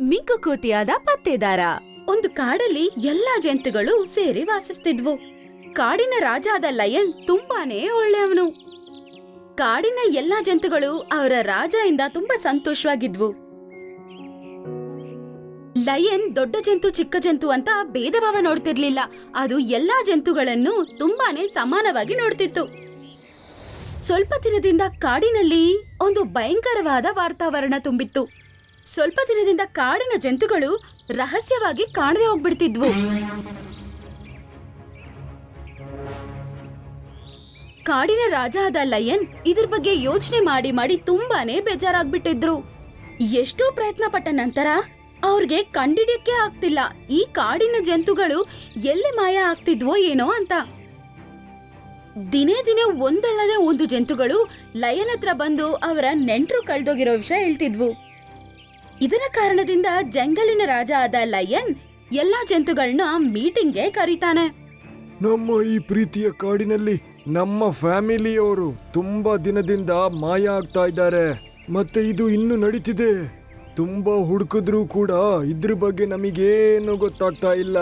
ಮಿಂಕು ಪತ್ತೆದಾರ. ಪತ್ತೇದಾರ ಒಂದು ಕಾಡಲ್ಲಿ ಎಲ್ಲಾ ಜಂತುಗಳು ಸೇರಿ ವಾಸಿಸ್ತಿದ್ವು. ಕಾಡಿನ ರಾಜ ಆದ ಲಯನ್ ತುಂಬಾನೇ ಒಳ್ಳೆಯವನು. ಕಾಡಿನ ಎಲ್ಲಾ ಜಂತುಗಳು ಅವರ ರಾಜ ಇಂದ ತುಂಬಾ ಸಂತೋಷವಾಗಿದ್ವು. ಲಯನ್ ದೊಡ್ಡ ಜಂತು, ಚಿಕ್ಕ ಜಂತು ಅಂತ ಭೇದ ಭಾವ ನೋಡ್ತಿರ್ಲಿಲ್ಲ. ಅದು ಎಲ್ಲಾ ಜಂತುಗಳನ್ನು ತುಂಬಾನೇ ಸಮಾನವಾಗಿ ನೋಡ್ತಿತ್ತು. ಸ್ವಲ್ಪ ದಿನದಿಂದ ಕಾಡಿನಲ್ಲಿ ಒಂದು ಭಯಂಕರವಾದ ವಾತಾವರಣ ತುಂಬಿತ್ತು. ಸ್ವಲ್ಪ ದಿನದಿಂದ ಕಾಡಿನ ಜಂತುಗಳು ರಹಸ್ಯವಾಗಿ ಕಾಣದೆ ಹೋಗ್ಬಿಡ್ತಿದ್ವು. ಕಾಡಿನ ರಾಜ ಆದ ಲಯನ್ ಇದ್ರ ಬಗ್ಗೆ ಯೋಚನೆ ಮಾಡಿ ಮಾಡಿ ತುಂಬಾನೇ ಬೇಜಾರಾಗ್ಬಿಟ್ಟಿದ್ರು. ಎಷ್ಟೋ ಪ್ರಯತ್ನ ಪಟ್ಟ ನಂತರ ಅವ್ರಿಗೆ ಕಂಡಿಡಿಯಕ್ಕೆ ಆಗ್ತಿಲ್ಲ. ಈ ಕಾಡಿನ ಜಂತುಗಳು ಎಲ್ಲಿ ಮಾಯ ಆಗ್ತಿದ್ವೋ ಏನೋ ಅಂತ. ದಿನೇ ದಿನೇ ಒಂದಲ್ಲದೆ ಒಂದು ಜಂತುಗಳು ಲಯನ್ ಹತ್ರ ಬಂದು ಅವರ ನೆಂಟರು ಕಳೆದೋಗಿರೋ ವಿಷಯ ಹೇಳ್ತಿದ್ವು. ಇದರ ಕಾರಣದಿಂದ ಜಂಗಲಿನ ರಾಜ ಆದ ಲಯನ್ ಎಲ್ಲಾ ಜಂತುಗಳನ್ನ ಮೀಟಿಂಗ್ಗೆ ಕರೀತಾನೆ. ನಮ್ಮ ಈ ಪ್ರೀತಿಯ ಕಾಡಿನಲ್ಲಿ ನಮ್ಮ ಫ್ಯಾಮಿಲಿಯವರು ತುಂಬಾ ದಿನದಿಂದ ಮಾಯ ಆಗ್ತಾ ಇದ್ದಾರೆ. ಮತ್ತೆ ಇದು ಇನ್ನು ನಡೀತಿದೆ. ತುಂಬಾ ಹುಡುಕಿದ್ರೂ ಕೂಡ ಇದ್ರ ಬಗ್ಗೆ ನಮಗೇನು ಗೊತ್ತಾಗ್ತಾ ಇಲ್ಲ.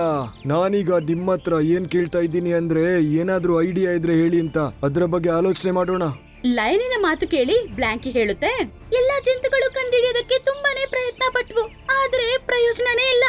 ನಾನೀಗ ನಿಮ್ಮ ಹತ್ರ ಏನ್ ಕೇಳ್ತಾ ಇದ್ದೀನಿ ಅಂದ್ರೆ ಏನಾದ್ರೂ ಐಡಿಯಾ ಇದ್ರೆ ಹೇಳಿ ಅಂತ. ಅದ್ರ ಬಗ್ಗೆ ಆಲೋಚನೆ ಮಾಡೋಣ. ಲಯನಿನ ಮಾತು ಕೇಳಿ ಬ್ಲಾಂಕಿ ಹೇಳುತ್ತೆ. ಎಲ್ಲಾ ಜಂತುಗಳು ಕಂಡಿಡಿಯೋದಕ್ಕೆ ತುಂಬಾನೇ ಪ್ರಯತ್ನ ಪಟ್ವು ಆದ್ರೆ ಪ್ರಯೋಜನನೇ ಇಲ್ಲ.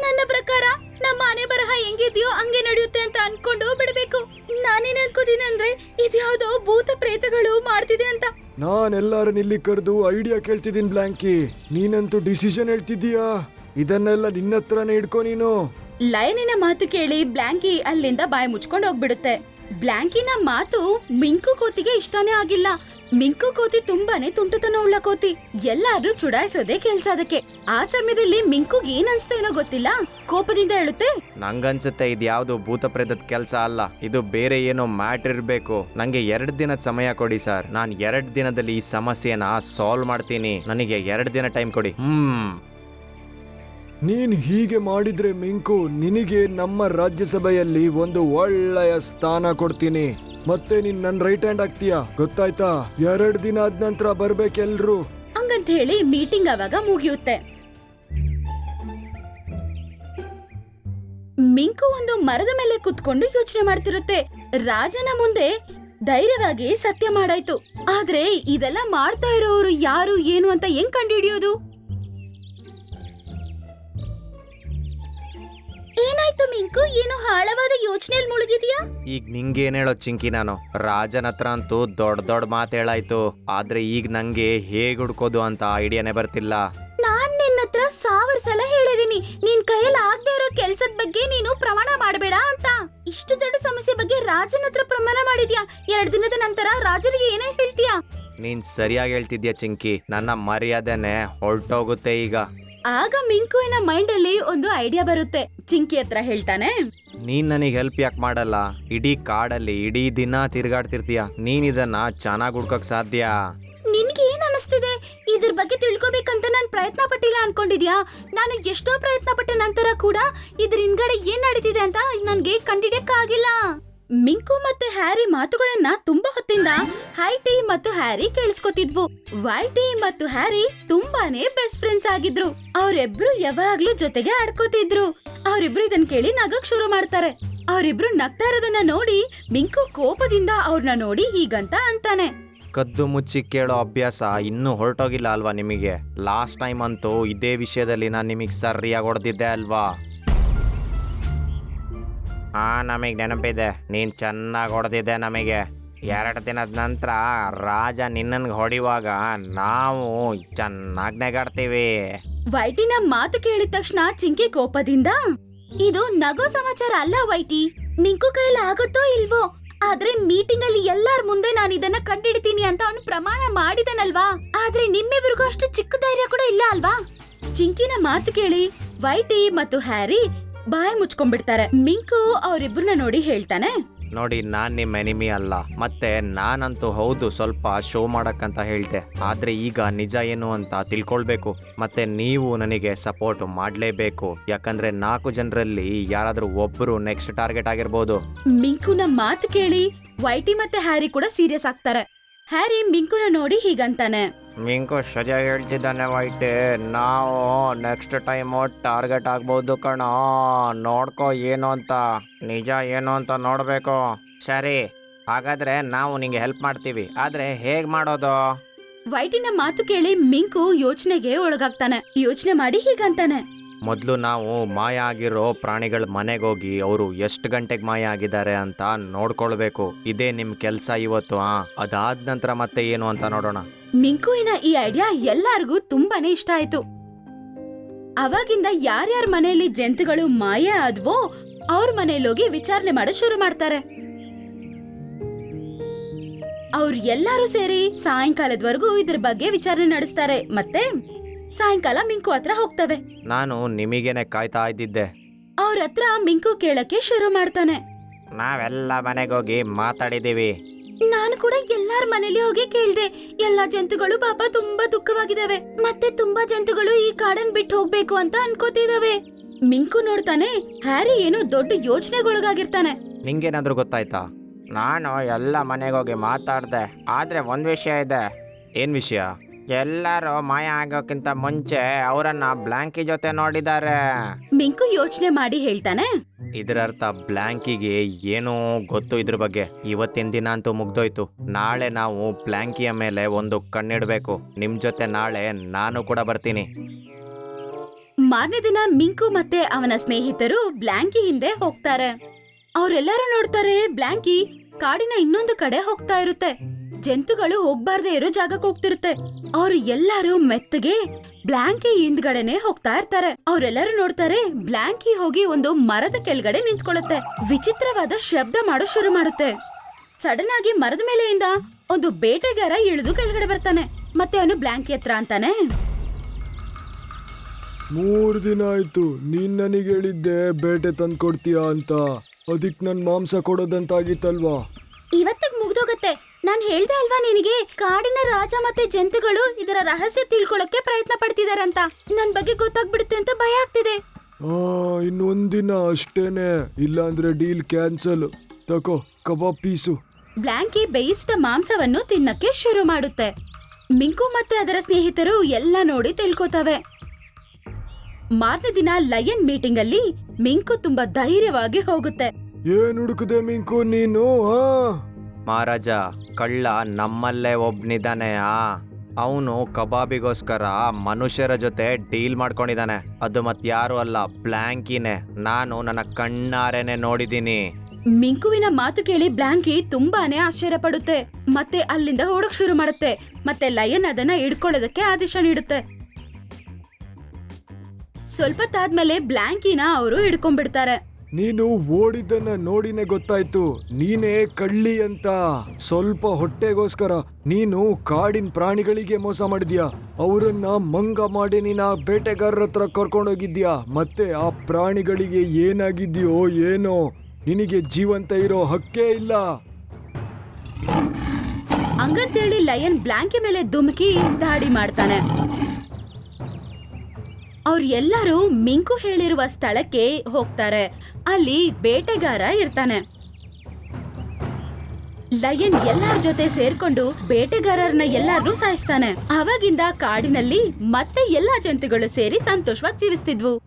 ನನ್ನ ಪ್ರಕಾರ ನಮ್ಮ ಮನೆ ಬರಹ ಹೆಂಗಿದೆಯೋ ಹಂಗೆ ನಡೆಯುತ್ತೆ ಅಂತ ಅನ್ಕೊಂಡು ಬಿಡಬೇಕು. ನಾನೇನ್ ಅನ್ಕೋತೀನಿ ಅಂದ್ರೆ ಇದ್ಯಾವ್ದೋ ಭೂತ ಪ್ರೇತಗಳು ಮಾಡ್ತಿದೆ ಅಂತ. ನಾನೆಲ್ಲರೂ ಇಲ್ಲಿ ಕರೆದು ಐಡಿಯಾ ಕೇಳ್ತಿದ್ದೀನಿ ಬ್ಲಾಂಕಿ. ನೀನಂತೂ ಡಿಸಿಷನ್ ಹೇಳ್ತಿದ್ದೀಯಾ? ಇದನ್ನೆಲ್ಲ ನಿನ್ನ ಹತ್ರನೇ ಇಡ್ಕೊ ನೀನು. ಲಯನಿನ ಮಾತು ಕೇಳಿ ಬ್ಲಾಂಕಿ ಅಲ್ಲಿಂದ ಬಾಯಿ ಮುಚ್ಕೊಂಡು ಹೋಗ್ಬಿಡುತ್ತೆ. ಬ್ಲಾಂಕಿನ ಮಾತು ಮಿಂಕು ಕೋತಿಗೆ ಇಷ್ಟನೇ ಆಗಿಲ್ಲ. ಮಿಂಕು ಕೋತಿ ತುಂಬಾನೇ ತುಂಟುತನ ಉಳ್ಳ ಕೋತಿ. ಎಲ್ಲಾರು ಚುಡಾಯಿಸೋದೇ ಕೆಲ್ಸ ಅದಕ್ಕೆ. ಆ ಸಮಯದಲ್ಲಿ ಮಿಂಕುಗ್ ಏನ್ ಏನೋ ಗೊತ್ತಿಲ್ಲ? ಕೋಪದಿಂದ ಹೇಳುತ್ತೆ? ನಂಗನ್ಸುತ್ತೆ ಇದು ಯಾವುದು ಭೂತ ಪ್ರೇತದ ಕೆಲಸ ಅಲ್ಲ. ಇದು ಬೇರೆ ಏನೋ ಮ್ಯಾಟ್ರ್ ಇರಬೇಕು. ನಂಗೆ ಎರಡು ದಿನದ ಸಮಯ ಕೊಡಿ ಸರ್. ನಾನು ಎರಡು ದಿನದಲ್ಲಿ ಈ ಸಮಸ್ಯೆನ ಸಾಲ್ವ್ ಮಾಡ್ತೀನಿ. ನನಗೆ ಎರಡು ದಿನ ಟೈಮ್ ಕೊಡಿ. ಹ್ಮ್. ನೀನ್ ಹೀಗೆ ಮಾಡಿದ್ರೆ ಮಿಂಕು, ನಿನಗೆ ನಮ್ಮ ರಾಜ್ಯಸಭೆಯಲ್ಲಿ ಒಂದು ಒಳ್ಳೆಯ ಸ್ಥಾನ ಕೊಡ್ತೀನಿ. ಮತ್ತೆ ನೀನ್ ನನ್ ರೈಟ್ ಹ್ಯಾಂಡ್ ಆಗ್ತೀಯಾ? ಗೊತ್ತಾಯ್ತಾ? ಎರಡ್ ದಿನ ಆದ ನಂತರ ಬರ್ಬೇಕೆಲ್ರು? ಹಂಗಂತ ಹೇಳಿ ಮೀಟಿಂಗ್ ಅವಾಗ ಮುಗಿಯುತ್ತೆ. ಮಿಂಕು ಒಂದು ಮರದ ಮೇಲೆ ಕುತ್ಕೊಂಡು ಯೋಚನೆ ಮಾಡ್ತಿರುತ್ತೆ. ರಾಜನ ಮುಂದೆ ಧೈರ್ಯವಾಗಿ ಸತ್ಯ ಮಾಡಾಯ್ತು. ಆದ್ರೆ ಇದೆಲ್ಲ ಮಾಡ್ತಾ ಇರೋರು ಯಾರು, ಏನು ಅಂತ ಹೆಂಗ್ ಕಂಡುಹಿಡಿಯೋದು? ಮಿಂಕು ಏನು ಆಳವಾದ ಯೋಚನೆಯಲ್ಲಿ ಮುಳುಗಿದ್ಯಾ? ಈಗ ನಿಂಗೇನ್ ಹೇಳೋ ಚಿಂಕಿ ನಾನು? ರಾಜನ ಹತ್ರ ಅಂತೂ ದೊಡ್ಡ ದೊಡ್ಡ ಮಾತು ಹೇಳಾಯ್ತು. ಆದ್ರೆ ಈಗ ನಂಗೆ ಹೇಗ್ ಹುಡ್ಕೋದು ಅಂತ ಐಡಿಯಾನೇ ಬರ್ತಿಲ್ಲ. ನಾನ್ ನಿನ್ನ ಹತ್ರ ಸಾವಿರ ಸಲ ಹೇಳಿದೀನಿ. ನಿನ್ ಕೈಯಲ್ಲಿ ಆಗದೆ ಇರೋ ಕೆಲ್ಸದ ಬಗ್ಗೆ ನೀನು ಪ್ರಮಾಣ ಮಾಡಬೇಡ ಅಂತ. ಇಷ್ಟು ದೊಡ್ಡ ಸಮಸ್ಯೆ ಬಗ್ಗೆ ರಾಜನ ಹತ್ರ ಪ್ರಮಾಣ ಮಾಡಿದ್ಯಾ? ಎರಡ್ ದಿನದ ನಂತರ ರಾಜನಿಗೆ ಏನೇ ಹೇಳ್ತೀಯಾ? ನೀನ್ ಸರಿಯಾಗಿ ಹೇಳ್ತಿದ್ಯಾ ಚಿಂಕಿ? ನನ್ನ ಮರ್ಯಾದೆನೆ ಹೊರಟೋಗುತ್ತೆ ಈಗ. ಆಗ ಮಿಂಕುವಿನ ಮೈಂಡ್ ಅಲ್ಲಿ ಒಂದು ಐಡಿಯಾ ಬರುತ್ತೆ. ಚಿಂಕಿ ಹತ್ರ ಹೇಳ್ತಾನೆ. ನೀನ್ ನನಗೆ ಹೆಲ್ಪ್ ಯಾಕೆ ಮಾಡಲ್ಲ? ಇಡೀ ಕಾಡಲ್ಲಿ ಇಡೀ ದಿನ ತಿರ್ಗಾಡ್ತಿರ್ತೀಯ. ನೀನ್ ಇದನ್ನ ಚೆನ್ನಾಗ್ ಹುಡ್ಕಕ್ ಸಾಧ್ಯ? ನಿನ್ಗೆ ಏನ್ ಅನಿಸ್ತಿದೆ? ಇದ್ರ ಬಗ್ಗೆ ತಿಳ್ಕೊಬೇಕಂತ ನಾನು ಪ್ರಯತ್ನ ಪಟ್ಟಿಲ್ಲ ಅನ್ಕೊಂಡಿದ್ಯಾ? ನಾನು ಎಷ್ಟೋ ಪ್ರಯತ್ನ ಪಟ್ಟ ನಂತರ ಕೂಡ ಇದ್ರ ಹಿಂದ್ಗಡೆ ಏನ್ ನಡೀತಿದೆ ಅಂತ ನನ್ಗೆ ಕಂಡಿಡಿಯಕ್ಕಾಗಿಲ್ಲ ಮಿಂಕು ಮತ್ತೆ ಹ್ಯಾರಿ ಮಾತುಗಳನ್ನ ತುಂಬಾ ಹೊತ್ತಿಂದ ಹೈ ಟಿ ಮತ್ತು ಹ್ಯಾರಿ ಕೇಳಿಸ್ಕೊತಿದ್ವು. ವೈ ಟಿ ಮತ್ತು ಹ್ಯಾರಿ ತುಂಬಾನೇ ಬೆಸ್ಟ್ ಫ್ರೆಂಡ್ಸ್ ಆಗಿದ್ರು. ಅವರಿಬ್ರು ಯಾವಾಗ್ಲೂ ಜೊತೆಗೆ ಆಡ್ಕೋತಿದ್ರು. ಅವರಿಬ್ರು ಇದನ್ ಕೇಳಿ ನಗಕ್ ಶುರು ಮಾಡ್ತಾರೆ. ಅವರಿಬ್ರು ನಗ್ತಾ ಇರೋದನ್ನ ನೋಡಿ ಮಿಂಕು ಕೋಪದಿಂದ ಅವ್ರನ್ನ ನೋಡಿ ಹೀಗಂತ ಅಂತಾನೆ. ಕದ್ದು ಮುಚ್ಚಿ ಕೇಳೋ ಅಭ್ಯಾಸ ಇನ್ನೂ ಹೊರಟೋಗಿಲ್ಲ ಅಲ್ವಾ ನಿಮಗೆ? ಲಾಸ್ಟ್ ಟೈಮ್ ಅಂತೂ ಇದೇ ವಿಷಯದಲ್ಲಿ ನಾನು ನಿಮಗೆ ಸರಿಯಾಗಿ ಹೊಡೆದಿದ್ದೆ ಅಲ್ವಾ? ಹಾ ನಮಗೆ ನೆನಪಿದೆ. ನೀನು ಚೆನ್ನಾಗಿ ಹೊಡೆದಿದ್ದೆ ನಮಗೆ. ಎರಡು ದಿನದ ನಂತರ ರಾಜ ನಿನ್ನನ್ಗೆ ಹೊಡಿವಾಗ ನಾವು ಚೆನ್ನಾಗಿ ನೆಗಾಡ್ತೀವಿ. ವೈಟಿನ ಮಾತು ಕೇಳಿದ ತಕ್ಷಣ ಚಿಂಕಿ ಕೋಪದಿಂದ, ಇದು ನಗೋ ಸಮಾಚಾರ ಅಲ್ಲ ವೈಟಿ. ಮಿಂಕು ಕೈಲಿ ಆಗುತ್ತೋ ಇಲ್ವೋ? ಆದ್ರೆ ಮೀಟಿಂಗ್ ಅಲ್ಲಿ ಎಲ್ಲಾರ್ ಮುಂದೆ ನಾನು ಇದನ್ನ ಕಂಡಿಡ್ತೀನಿ ಅಂತ ಅವನು ಪ್ರಮಾಣ ಮಾಡಿದನಲ್ವಾ? ಆದ್ರೆ ನಿಮ್ಮಿಬ್ರಿಗೂ ಅಷ್ಟು ಚಿಕ್ಕ ಧೈರ್ಯ ಕೂಡ ಇಲ್ಲ ಅಲ್ವಾ? ಚಿಂಕಿನ ಮಾತು ಕೇಳಿ ವೈಟಿ ಮತ್ತು ಹ್ಯಾರಿ ಬಾಯಿ ಮುಚ್ಕೊಂಡ್ಬಿಡ್ತಾರೆ. ಮಿಂಕು ಅವರಿಬ್ರನ್ನ ನೋಡಿ ಹೇಳ್ತಾನೆ. ನೋಡಿ ನಾನು ನಿಮ್ಮ ಎನಿಮಿ ಅಲ್ಲ. ಮತ್ತೆ ನಾನಂತೂ ಹೌದು ಸ್ವಲ್ಪ ಶೋ ಮಾಡಕ್ಕಂತ ಹೇಳ್ದೆ. ಆದ್ರೆ ಈಗ ನಿಜ ಏನು ಅಂತ ತಿಳ್ಕೊಳ್ಬೇಕು. ಮತ್ತೆ ನೀವು ನನಗೆ ಸಪೋರ್ಟ್ ಮಾಡಲೇಬೇಕು. ಯಾಕಂದ್ರೆ ನಾಲ್ಕು ಜನರಲ್ಲಿ ಯಾರಾದ್ರೂ ಒಬ್ಬರು ನೆಕ್ಸ್ಟ್ ಟಾರ್ಗೆಟ್ ಆಗಿರ್ಬೋದು. ಮಿಂಕುನ ಮಾತು ಕೇಳಿ ವೈಟಿ ಮತ್ತೆ ಹ್ಯಾರಿ ಕೂಡ ಸೀರಿಯಸ್ ಆಗ್ತಾರೆ. ಹ್ಯಾರಿ ಮಿಂಕುನ ನೋಡಿ ಹೀಗಂತಾನೆ. ಮಿಂಕು ಸರಿಯಾಗಿ ಹೇಳ್ತಿದ್ದಾನೆ ವೈಟಿ. ನಾವು ನೆಕ್ಸ್ಟ್ ಟೈಮು ಟಾರ್ಗೆಟ್ ಆಗ್ಬೋದು ಕಣ. ನೋಡ್ಕೋ ಏನು ಅಂತ. ನಿಜ ಏನು ಅಂತ ನೋಡಬೇಕು. ಸರಿ, ಹಾಗಾದ್ರೆ ನಾವು ನಿಂಗೆ ಹೆಲ್ಪ್ ಮಾಡ್ತೀವಿ. ಆದರೆ ಹೇಗೆ ಮಾಡೋದು? ವೈಟಿನ ಮಾತು ಕೇಳಿ ಮಿಂಕು ಯೋಚನೆಗೆ ಒಳಗಾಗ್ತಾನೆ. ಯೋಚನೆ ಮಾಡಿ ಹೀಗಂತಾನೆ. ಮೊದಲು ನಾವು ಮಾಯ ಆಗಿರೋ ಪ್ರಾಣಿಗಳ ಮನೆಗೆ ಹೋಗಿ ಅವರು ಎಷ್ಟು ಗಂಟೆಗೆ ಮಾಯ ಆಗಿದ್ದಾರೆ ಅಂತ ನೋಡ್ಕೊಳ್ಬೇಕು. ಇದೇ ನಿಮ್ಮ ಕೆಲಸ ಇವತ್ತು, ಆ. ಅದಾದ ನಂತರ ಮತ್ತೆ ಏನು ಅಂತ ನೋಡೋಣ. ಮಿಂಕುವಿನ ಈ ಐಡಿಯಾ ಎಲ್ಲಾರ್ಗೂ ತುಂಬಾನೇ ಇಷ್ಟ ಆಯ್ತು. ಅವಾಗಿಂದ ಯಾರ್ಯಾರ ಮನೆಯಲ್ಲಿ ಜಂತುಗಳು ಮಾಯ ಆದ್ವೋ, ಅವ್ರ ಹೋಗಿ ವಿಚಾರಣೆ ಮಾಡೋದ್ ಶುರು ಮಾಡ್ತಾರೆ. ಅವ್ರು ಎಲ್ಲಾರು ಸೇರಿ ಸಾಯಂಕಾಲದವರೆಗೂ ಇದ್ರ ಬಗ್ಗೆ ವಿಚಾರಣೆ ನಡೆಸ್ತಾರೆ. ಮತ್ತೆ ಸಾಯಂಕಾಲ ಮಿಂಕು ಹತ್ರ ಹೋಗ್ತವೆ. ನಾನು ನಿಮಗೇನೆ ಕಾಯ್ತಾ ಇದ್ದಿದ್ದೆ. ಅವ್ರ ಹತ್ರ ಮಿಂಕು ಕೇಳಕ್ಕೆ ಶುರು ಮಾಡ್ತಾನೆ. ನಾವೆಲ್ಲ ಮನೆಗೆ ಹೋಗಿ ಮಾತಾಡಿದ್ದೀವಿ. ನಾನು ಕೂಡ ಎಲ್ಲಾರ ಮನೇಲಿ ಹೋಗಿ ಕೇಳ್ದೆ. ಎಲ್ಲಾ ಜಂತುಗಳು ಪಾಪ ತುಂಬಾ ದುಃಖವಾಗಿದಾವೆ. ಮತ್ತೆ ತುಂಬಾ ಜಂತುಗಳು ಈ ಕಾಡನ್ ಬಿಟ್ಟು ಹೋಗ್ಬೇಕು ಅಂತ ಅನ್ಕೋತಿದಾವೆ. ಮಿಂಕು ನೋಡ್ತಾನೆ ಹ್ಯಾರಿ ಏನೋ ದೊಡ್ಡ ಯೋಚನೆಗೊಳಗಾಗಿರ್ತಾನೆ. ನಿಂಗೇನಾದ್ರೂ ಗೊತ್ತಾಯ್ತಾ? ನಾನು ಎಲ್ಲ ಮನೆಗೋಗಿ ಮಾತಾಡ್ದೆ ಆದರೆ ಒಂದು ವಿಷಯ ಇದೆ. ಏನು ವಿಷಯ? ಎಲ್ಲರೂ ಮಾಯ ಆಗೋಕ್ಕಿಂತ ಮುಂಚೆ ಅವರನ್ನ ಬ್ಲಾಂಕಿ ಜೊತೆ ನೋಡಿದ್ದಾರೆ ಮಿಂಕು ಯೋಚನೆ ಮಾಡಿ ಹೇಳ್ತಾನೆ? ಇದರರ್ಥ ಬ್ಲ್ಯಾಂಕಿಗೆ ಏನೋ ಗೊತ್ತು ಇದ್ರ ಬಗ್ಗೆ. ಇವತ್ತಿನ ದಿನ ಅಂತೂ ಮುಗ್ದೋಯ್ತು. ನಾಳೆ ನಾವು ಬ್ಲ್ಯಾಂಕಿಯ ಮೇಲೆ ಒಂದು ಕಣ್ಣಿಡ್ಬೇಕು. ನಿಮ್ಮ ಜೊತೆ ನಾಳೆ ನಾನು ಕೂಡ ಬರ್ತೀನಿ. ಮಾರನೇ ದಿನ ಮಿಂಕು ಮತ್ತೆ ಅವನ ಸ್ನೇಹಿತರು ಬ್ಲ್ಯಾಂಕಿ ಹಿಂದೆ ಹೋಗ್ತಾರೆ. ಅವರೆಲ್ಲರೂ ನೋಡ್ತಾರೆ ಬ್ಲ್ಯಾಂಕಿ ಕಾಡಿನ ಇನ್ನೊಂದು ಕಡೆ ಹೋಗ್ತಾ ಇರುತ್ತೆ. ಜಂತುಗಳು ಹೋಗ್ಬಾರ್ದೇ ಇರೋ ಜಾಗಕ್ಕೆ ಹೋಗ್ತಿರುತ್ತೆ. ಅವ್ರು ಎಲ್ಲಾರು ಮೆತ್ತಗೆ ಬ್ಲಾಂಕಿ ಹಿಂದ್ಗಡೆನೆ ಹೋಗ್ತಾ ಇರ್ತಾರೆ. ಅವರೆಲ್ಲರೂ ನೋಡ್ತಾರೆ ಬ್ಲಾಂಕಿ ಹೋಗಿ ಒಂದು ಮರದ ಕೆಳಗಡೆ ನಿಂತ್ಕೊಳ್ಳುತ್ತೆ. ವಿಚಿತ್ರವಾದ ಶಬ್ದ ಮಾಡೋ ಶುರು ಮಾಡುತ್ತೆ. ಸಡನ್ ಆಗಿ ಮರದ ಮೇಲೆಯಿಂದ ಒಂದು ಬೇಟೆಗಾರ ಇಳಿದು ಕೆಳಗಡೆ ಬರ್ತಾನೆ. ಮತ್ತೆ ಅವನು ಬ್ಲಾಂಕಿ ಹತ್ರ ಅಂತಾನೆ. ಮೂರ್ ದಿನ ಆಯ್ತು ನೀನ್ ನನಗೆ ಹೇಳಿದ್ದೆ ಬೇಟೆ ತಂದ್ಕೊಡ್ತೀಯಾ ಅಂತ. ಅದಕ್ ನನ್ ಮಾಂಸ ಕೊಡೋದಂತಾಗಿತ್ತಲ್ವಾ? ಇವತ್ತ ಹೇಳ್ದೆ ಅಲ್ವಾ ನಿನಗೆ? ಕಾಡಿನ ರಾಜ ಮತ್ತೆ ಜಂತುಗಳು ಇದರ ರಹಸ್ಯ ತಿಳ್ಕೊಳಕ್ಕೆ ಪ್ರಯತ್ನ ಪಡ್ತಿದಾರಂತ. ಅಂತ ನನ್ ಬಗ್ಗೆ ಗೊತ್ತಾಗ್ಬಿಡುತ್ತೆ ಅಂತ ಭಯ ಆಗ್ತಿದೆ. ಆ ಇನ್ನೊಂದಿನ ಅಷ್ಟೇನೆ. ಇಲ್ಲಾಂದ್ರೆ ಡೀಲ್ ಕ್ಯಾನ್ಸಲ್. ತಕೋ ಕಬಾಬ್ ಪೀಸು. ಬ್ಲ್ಯಾಂಕಿ ಬೇಯಿಸಿದ ಮಾಂಸವನ್ನು ತಿನ್ನಕ್ಕೆ ಶುರು ಮಾಡುತ್ತೆ. ಮಿಂಕು ಮತ್ತೆ ಅದರ ಸ್ನೇಹಿತರು ಎಲ್ಲ ನೋಡಿ ತಿಳ್ಕೊತವೆ. ಮಾರನೇ ದಿನ ಲಯನ್ ಮೀಟಿಂಗ್ ಅಲ್ಲಿ ಮಿಂಕು ತುಂಬಾ ಧೈರ್ಯವಾಗಿ ಹೋಗುತ್ತೆ. ಏನ್ ಹುಡುಕದೆ ಮಿಂಕು ನೀನು ಆ ಮಹಾರಾಜ, ಕಳ್ಳ ನಮ್ಮಲ್ಲೇ ಒಬ್ನಿದ್ದಾನೆ ಅವನು ಕಬಾಬಿಗೋಸ್ಕರ ಮನುಷ್ಯರ ಜೊತೆ ಡೀಲ್ ಮಾಡ್ಕೊಂಡಿದ್ದಾನೆ ಅದು ಮತ್ಯಾರು ಅಲ್ಲ ಬ್ಲ್ಯಾಂಕಿನೇ ನಾನು ನನ್ನ ಕಣ್ಣಾರೆನೆ ನೋಡಿದ್ದೀನಿ ಮಿಂಕುವಿನ ಮಾತು ಕೇಳಿ ಬ್ಲಾಂಕಿ ತುಂಬಾನೇ ಆಶ್ಚರ್ಯ ಪಡುತ್ತೆ ಮತ್ತೆ ಅಲ್ಲಿಂದ ಓಡಕ್ ಶುರು ಮಾಡುತ್ತೆ. ಮತ್ತೆ ಲಯನ್ ಅದನ್ನ ಹಿಡ್ಕೊಳ್ಳೋದಕ್ಕೆ ಆದೇಶ ನೀಡುತ್ತೆ. ಸ್ವಲ್ಪ ತಾದ್ಮೇಲೆ ಬ್ಲಾಂಕಿನ ಅವರು ಹಿಡ್ಕೊಂಡ್ಬಿಡ್ತಾರೆ. ನೀನು ಓಡಿದ್ದನ್ನ ನೋಡಿನೇ ಗೊತ್ತಾಯ್ತು. ನೀನೇ ಕಳ್ಳಿ ಅಂತ. ಸ್ವಲ್ಪ ಹೊಟ್ಟೆಗೋಸ್ಕರ ನೀನು ಕಾಡಿನ ಪ್ರಾಣಿಗಳಿಗೆ ಮೋಸ ಮಾಡಿದ್ಯಾ? ಅವರನ್ನ ಮಂಗ ಮಾಡಿ ನೀನ ಬೇಟೆಗಾರರ ಹತ್ರ ಕರ್ಕೊಂಡೋಗಿದ್ಯಾ? ಮತ್ತೆ ಆ ಪ್ರಾಣಿಗಳಿಗೆ ಏನಾಗಿದ್ಯೋ ಏನೋ? ನಿನಗೆ ಜೀವಂತ ಇರೋ ಹಕ್ಕೇ ಇಲ್ಲ. ಹಂಗಂತೇಳಿ ಲಯನ್ ಬ್ಲಾಂಕೆ ಮೇಲೆ ಧುಮುಕಿ ದಾಡಿ ಮಾಡ್ತಾನೆ. ಅವ್ರು ಎಲ್ಲರೂ ಮಿಂಕು ಹೇಳಿರುವ ಸ್ಥಳಕ್ಕೆ ಹೋಗ್ತಾರೆ. ಅಲ್ಲಿ ಬೇಟೆಗಾರ ಇರ್ತಾನೆ. ಲಯನ್ ಎಲ್ಲಾರ ಜೊತೆ ಸೇರ್ಕೊಂಡು ಬೇಟೆಗಾರರನ್ನ ಎಲ್ಲಾರ್ನೂ ಸಾಯಿಸ್ತಾನೆ. ಅವಾಗಿಂದ ಕಾಡಿನಲ್ಲಿ ಮತ್ತೆ ಎಲ್ಲಾ ಜಂತುಗಳು ಸೇರಿ ಸಂತೋಷವಾಗಿ ಜೀವಿಸ್ತಿದ್ವು.